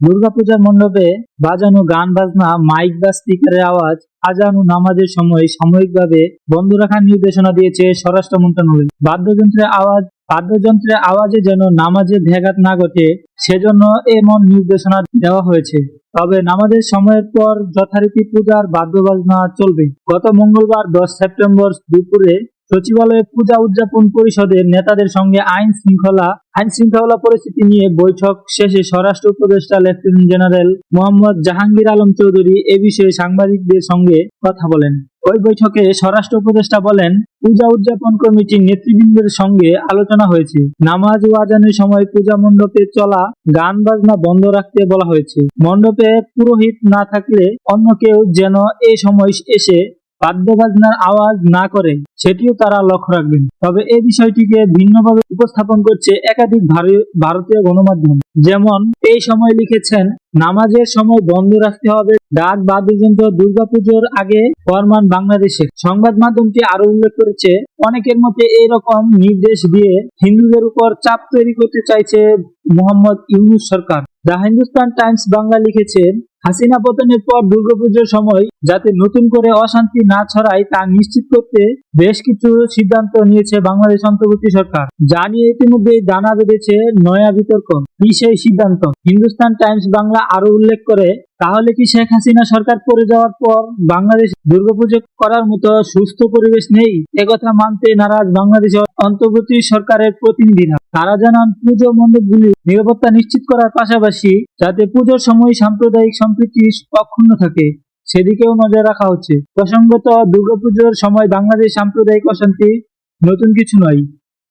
দুর্গাপূজার মণ্ডপে বাজানো গান বাজনা, মাইক বা স্পিকারের আওয়াজ, আজান নামাজের সময় সাময়িকভাবে বন্ধ রাখার নির্দেশনা দিয়েছে স্বরাষ্ট্র মন্ত্রণালয়। বাদ্যযন্ত্রের আওয়াজ, বাদ্যযন্ত্রের আওয়াজে যেন নামাজে ব্যাঘাত না ঘটে, সেজন্য এমন নির্দেশনা দেওয়া হয়েছে। তবে নামাজের সময়ের পর যথারীতি পূজার বাদ্যবাজনা চলবে। গত মঙ্গলবার দশ সেপ্টেম্বর দুপুরে সচিবালয়ে পূজা উদযাপন পরিষদের নেতাদের সঙ্গে আইন শৃঙ্খলা আইন শৃঙ্খলা পরিস্থিতি নিয়ে বৈঠক শেষে স্বরাষ্ট্র উপদেষ্টা লেফটেন্যান্ট জেনারেল মোহাম্মদ জাহাঙ্গীর আলম চৌধুরী এ বিষয়ে সাংবাদিকদের সঙ্গে কথা বলেন। ওই বৈঠকে স্বরাষ্ট্র উপদেষ্টা বলেন, পূজা উদযাপন কমিটির নেতৃবৃন্দের সঙ্গে আলোচনা হয়েছে। নামাজ ও আজানের সময় পূজা মণ্ডপে চলা, গান বাজনা বন্ধ রাখতে বলা হয়েছে। মণ্ডপে পুরোহিত না থাকলে অন্য কেউ যেন এই সময় এসে বাদ্য বাজনার আওয়াজ না করে সেটিও তারা লক্ষ্য রাখবেন। তবে এই বিষয়টিকে ভিন্নভাবে উপস্থাপন করছে একাধিক ভারতীয় গণমাধ্যম। যেমন, এই সময় লিখেছেন, নামাজের সময় বন্ধ রাখতে হবে। ডাক বাদ্যযন্ত্র দুর্গাপুজোর আগে ফরমান বাংলাদেশে। সংবাদ মাধ্যমটি আরও উল্লেখ করেছে, অনেকের মতে এরকম নির্দেশ দিয়ে হিন্দুদের উপর চাপ তৈরি করতে চাইছে মোহাম্মদ ইউনুস সরকার। দ্য হিন্দুস্তান টাইমস বাংলা লিখেছেন হাসিনা পতনের পর দুর্গাপুজোর সময় যাতে নতুন করে অশান্তি না ছড়ায় তা নিশ্চিত করতে বেশ কিছু সিদ্ধান্ত নিয়েছে বাংলাদেশ অন্তর্বর্তী সরকার। যা নিয়ে ইতিমধ্যে জানা বেঁধেছে নয়া বিতর্ক। কি সেই সিদ্ধান্ত? হিন্দুস্তান টাইমস বাংলা আরও উল্লেখ করে, তাহলে কি শেখ হাসিনা সরকার পড়ে যাওয়ার পর বাংলাদেশ দুর্গাপুজো করার মতো সুস্থ পরিবেশ নেই? একথা মানতে নারাজ বাংলাদেশের অন্তর্বর্তী সরকারের প্রতিনিধিরা। তারা জানান, পুজো মণ্ডপগুলি নিরাপত্তা নিশ্চিত করার পাশাপাশি যাতে পুজোর সময় সাম্প্রদায়িক সম্প্রীতি অক্ষুণ্ণ থাকে, সেদিকেও নজর রাখা হচ্ছে। প্রসঙ্গত, দুর্গাপুজোর সময় বাংলাদেশ সাম্প্রদায়িক অশান্তি নতুন কিছু নয়।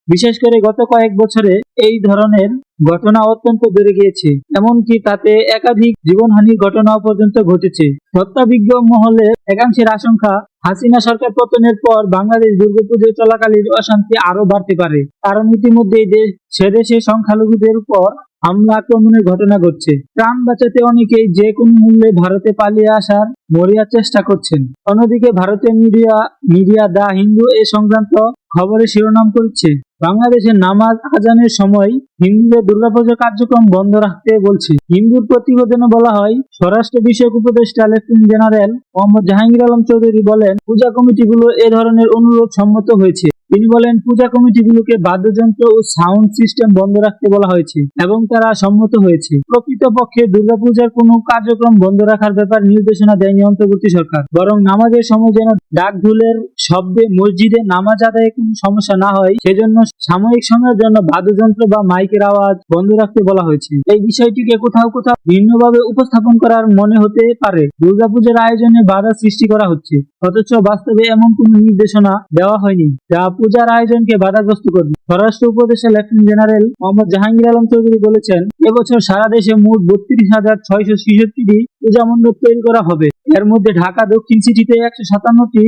বিশেষ করে গত কয়েক বছরে এই ধরনের ঘটনা অত্যন্ত বেড়ে গিয়েছে। এমনকি তাতে একাধিক জীবনহানির ঘটনাও পর্যন্ত ঘটেছে। সত্তাবিজ্ঞ মহলে একাংশের আশঙ্কা হাসিনা সরকার পতনের পর বাংলাদেশ দুর্গাপুজো চলাকালীন অশান্তি আরও বাড়তে পারে। কারণ ইতিমধ্যেই দেশ সেদেশে সংখ্যালঘুদের উপর হামলা আক্রমণের ঘটনা ঘটছে। প্রাণ বাঁচাতে অনেকেই যে কোনো মূল্যে ভারতে পালিয়ে আসার মরিয়া চেষ্টা করছেন। অন্যদিকে ভারতের মিডিয়া মিডিয়া দা হিন্দু এ সংক্রান্ত খবরে শিরোনাম করছে। বাংলাদেশের নামাজ আজানের সময় হিন্দুদের দুর্গাপুজো কার্যক্রম বন্ধ রাখতে বলছে। হিন্দুর প্রতিবেদনে বলা হয়, স্বরাষ্ট্র বিষয়ক উপদেষ্টা লেফটেন্যান্ট জেনারেল মোহাম্মদ জাহাঙ্গীর আলম চৌধুরী বলেন, পূজা কমিটিগুলো এ ধরনের অনুরোধ সম্মত হয়েছে। তিনি বলেন, পূজা কমিটিগুলোকে বাদ্যযন্ত্র ও সাউন্ড সিস্টেম বন্ধ রাখতে বলা হয়েছে এবং তারা সম্মত হয়েছে। প্রকৃতপক্ষে দুর্গাপূজার কোনো কার্যক্রম বন্ধ রাখার ব্যাপার নির্দেশনা দেয়নি অন্তর্বর্তী সরকার। বরং নামাজের সময় যেন ডাক ঢোলের শব্দে মসজিদে নামাজ আদায়ে কোনো সমস্যা না হয়, সেজন্য সাময়িক সময়ের জন্য বাদ্যযন্ত্র বা মাইকের আওয়াজ বন্ধ রাখতে বলা হয়েছে। এই বিষয়টিকে কোথাও কোথাও ভিন্নভাবে উপস্থাপন করার মনে হতে পারে। দুর্গাপূজার আয়োজনে বাধা সৃষ্টি করা হচ্ছে, অথচ বাস্তবে এমন কোন নির্দেশনা দেওয়া হয়নি, যা পূজার আয়োজনকে বাধাগ্রস্ত করবে। স্বরাষ্ট্র উপদেষ্টা লেফটেন্যান্ট জেনারেল মোহাম্মদ জাহাঙ্গীর আলম চৌধুরী বলেছেন, এবছর সারা দেশে মোট বত্রিশ হাজার ছয়শো ছেষট্টিটি পূজা মণ্ডপ তৈরি করা হবে। এর মধ্যে ঢাকা, দক্ষিণ সিটিতে একশো সাতান্নটি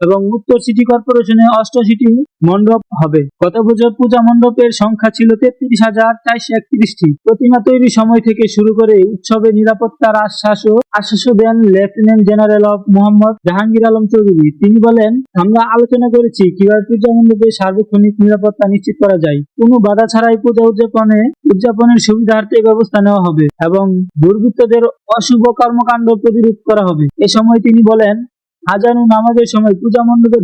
এবং উত্তর সিটি কর্পোরেশনে অষ্টআশিটি মণ্ডপ হবে। গত বছর পূজা মণ্ডপের সংখ্যা ছিল তেত্রিশ হাজার চারশো একত্রিশটি। প্রতিমা তৈরির সময় থেকে শুরু করে উৎসবে নিরাপত্তার আশ্বাসও আশ্বাসও দেন lieutenant general of Mohammad Jahangir Alam Chowdhury. তিনি বলেন, আমরা আলোচনা করেছি কীভাবে পূজা মণ্ডপে সার্বক্ষণিক নিরাপত্তা নিশ্চিত করা যায়। কোনো বাধা ছাড়াই পূজা উদযাপনে, উদযাপনের সুবিধার্থে ব্যবস্থা নেওয়া হবে এবং দুর্বৃত্তদের অশুভ কর্মকাণ্ড প্রতিরোধ করা হবে। এ সময় তিনি বলেন আজান নামাজের সময় পূজা মণ্ডপের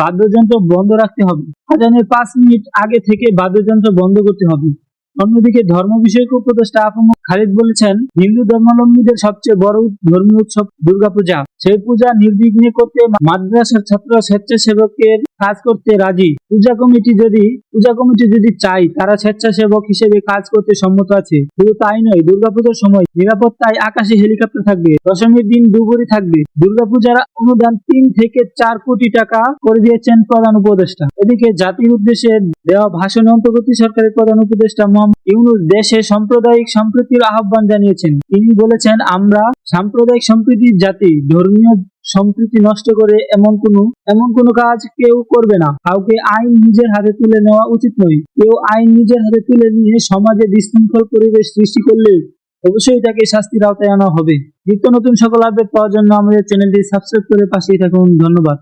বাদ্যযন্ত্র বন্ধ রাখতে হবে। আজানের পাঁচ মিনিট আগে থেকে বাদ্যযন্ত্র বন্ধ করতে হবে। অন্যদিকে ধর্ম বিষয়ক উপদেষ্টা আফম খালিদ বলেছেন, হিন্দু ধর্মাবলম্বীদের সবচেয়ে বড় ধর্মীয় উৎসব দুর্গাপূজা। সেই পূজা নির্বিঘ্নে করতে মাদ্রাসার ছাত্র স্বেচ্ছাসেবকের কাজ করতে রাজি। পূজা কমিটি যদি, পূজা কমিটি যদি চাই তারা স্বেচ্ছাসেবক হিসেবে কাজ করতে সম্মত আছে। শুধু তাই নয়, দুর্গাপূজার সময় নিরাপত্তায় আকাশে হেলিকপ্টার থাকবে, দশমীর দিন ডুবুরি থাকবে। দুর্গাপূজার অনুদান তিন থেকে চার কোটি টাকা করে দিয়েছেন প্রধান উপদেষ্টা। এদিকে জাতির উদ্দেশ্যে দেওয়া ভাষণে অন্তর্বর্তী সরকারের প্রধান উপদেষ্টা মোহাম্মদ ইউনুস দেশে সাম্প্রদায়িক সম্প্রীতির আহ্বান জানিয়েছেন। তিনি বলেছেন, আমরা সাম্প্রদায়িক সম্প্রীতির জাতি, ধর্মীয় সম্প্রীতি নষ্ট করে এমন কোন এমন কোন কাজ কেউ করবে না। কাউকে আইন নিজের হাতে তুলে নেওয়া উচিত নয়। কেউ আইন নিজের হাতে তুলে নিয়ে সমাজে বিশৃঙ্খল পরিবেশ সৃষ্টি করলে অবশ্যই তাকে শাস্তির আওতায় আনা হবে। নিত্য নতুন সকল আপডেট পাওয়ার জন্য আমাদের চ্যানেলটি সাবস্ক্রাইব করে পাশেই থাকুন। ধন্যবাদ।